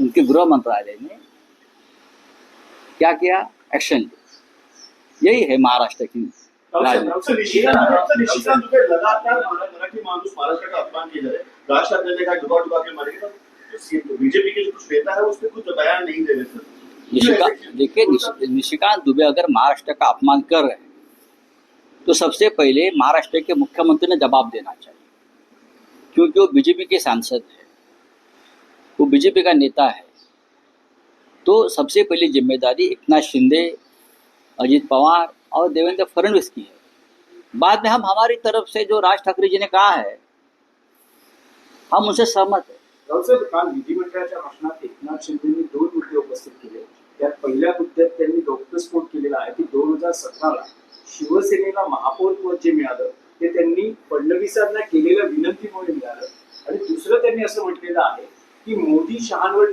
उनके गृह मंत्रालय ने क्या किया? एक्शन यही है महाराष्ट्र की बीजेपी कुछ नेता है उस पर कुछ बयान नहीं दे रहे सर देखिए निशिकांत दुबे अगर महाराष्ट्र का अपमान कर रहे हैं तो सबसे पहले महाराष्ट्र के मुख्यमंत्री ने जवाब देना चाहिए। क्योंकि वो बीजेपी के सांसद है। वो बीजेपी का नेता है। तो सबसे पहली ज़िम्मेदारी एकनाथ शिंदे, अजित पवार और देवेंद्र फडणवीस की है। बाद में हम हमारी तरफ़ से जो राज ठाकरे जी ने कहा है, हम उनसे सहमत है। दोन शिवसेनेला महापौर पद जे मिळालं, ते त्यांनी फडणवीसांना केलेल्या विनंतीमुळे मिळालं. आणि दुसरं त्यांनी असं म्हटलेलं आहे की मोदी शहांवर